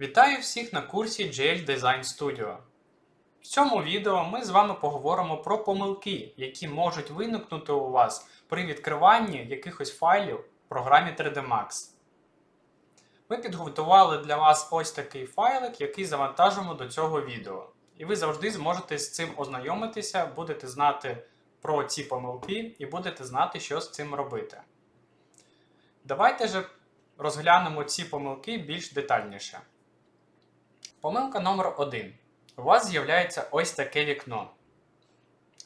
Вітаю всіх на курсі GL Design Studio. В цьому відео ми з вами поговоримо про помилки, які можуть виникнути у вас при відкриванні якихось файлів в програмі 3D Max. Ми підготували для вас ось такий файлик, який завантажимо до цього відео. І ви завжди зможете з цим ознайомитися, будете знати про ці помилки і будете знати, що з цим робити. Давайте же розглянемо ці помилки більш детальніше. Помилка номер 1. У вас з'являється ось таке вікно.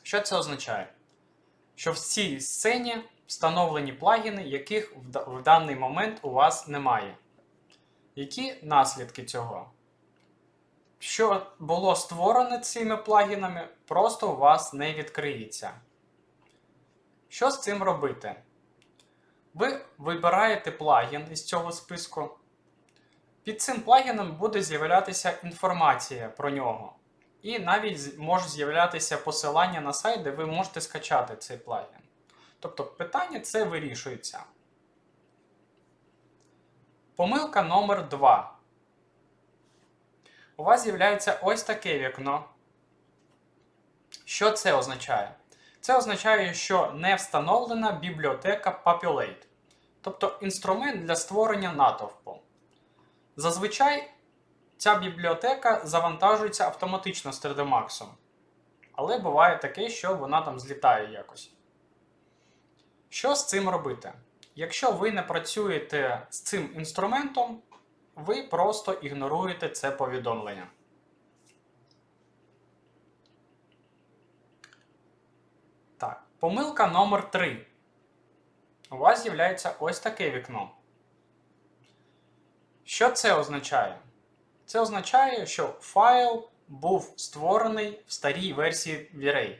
Що це означає? Що в цій сцені встановлені плагіни, яких в даний момент у вас немає. Які наслідки цього? Що було створено цими плагінами, просто у вас не відкриється. Що з цим робити? Ви вибираєте плагін із цього списку. Під цим плагіном буде з'являтися інформація про нього. І навіть може з'являтися посилання на сайт, де ви можете скачати цей плагін. Тобто питання це вирішується. Помилка номер 2. У вас з'являється ось таке вікно. Що це означає? Це означає, що не встановлена бібліотека Populate, тобто інструмент для створення натовпу. Зазвичай ця бібліотека завантажується автоматично з 3D Max. Але буває таке, що вона там злітає якось. Що з цим робити? Якщо ви не працюєте з цим інструментом, ви просто ігноруєте це повідомлення. Так, помилка номер 3. У вас з'являється ось таке вікно. Що це означає? Це означає, що файл був створений в старій версії V-Ray.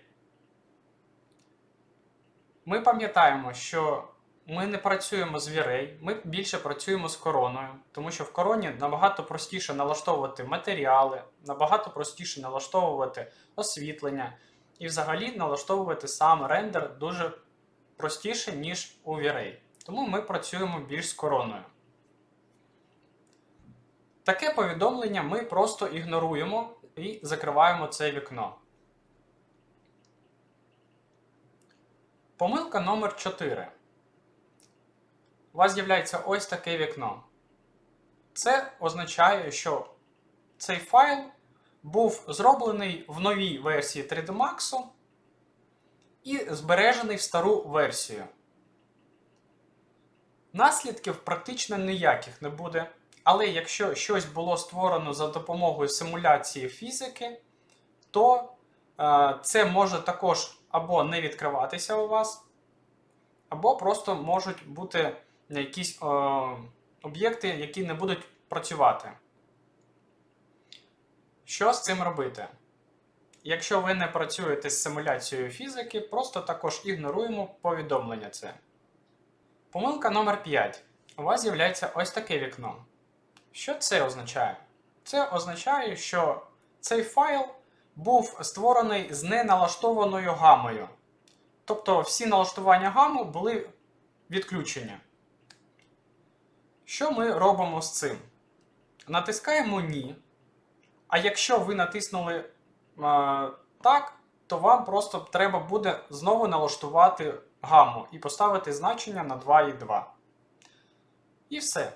Ми пам'ятаємо, що ми не працюємо з V-Ray, ми більше працюємо з короною, тому що в короні набагато простіше налаштовувати матеріали, набагато простіше налаштовувати освітлення і взагалі налаштовувати сам рендер дуже простіше, ніж у V-Ray. Тому ми працюємо більш з короною. Таке повідомлення ми просто ігноруємо і закриваємо це вікно. Помилка номер 4. У вас з'являється ось таке вікно. Це означає, що цей файл був зроблений в новій версії 3D Max і збережений в стару версію. Наслідків практично ніяких не буде. Але якщо щось було створено за допомогою симуляції фізики, то е, це може також або не відкриватися у вас, або просто можуть бути якісь е, об'єкти, які не будуть працювати. Що з цим робити? Якщо ви не працюєте з симуляцією фізики, просто також ігноруємо повідомлення це. Помилка номер 5. У вас з'являється ось таке вікно. Що це означає? Це означає, що цей файл був створений з неналаштованою гамою. Тобто всі налаштування гами були відключені. Що ми робимо з цим? Натискаємо Ні. А якщо ви натиснули е, так, то вам просто треба буде знову налаштувати гаму і поставити значення на 2,2. І все.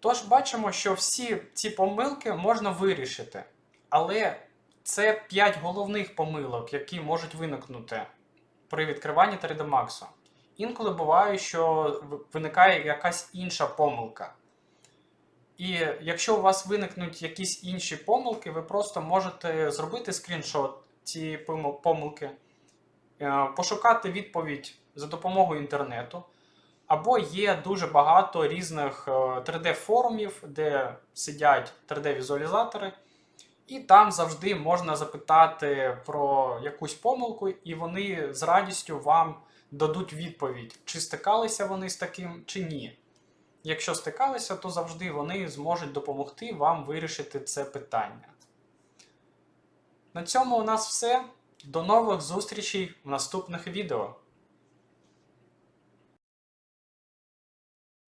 Тож бачимо, що всі ці помилки можна вирішити. Але це 5 головних помилок, які можуть виникнути при відкриванні 3D Max. Інколи буває, що виникає якась інша помилка. І якщо у вас виникнуть якісь інші помилки, ви просто можете зробити скріншот цієї помилки, е, пошукати відповідь за допомогою інтернету. Або є дуже багато різних 3D-форумів, де сидять 3D-візуалізатори, і там завжди можна запитати про якусь помилку, і вони з радістю вам дадуть відповідь, чи стикалися вони з таким, чи ні. Якщо стикалися, то завжди вони зможуть допомогти вам вирішити це питання. На цьому у нас все. До нових зустрічей в наступних відео.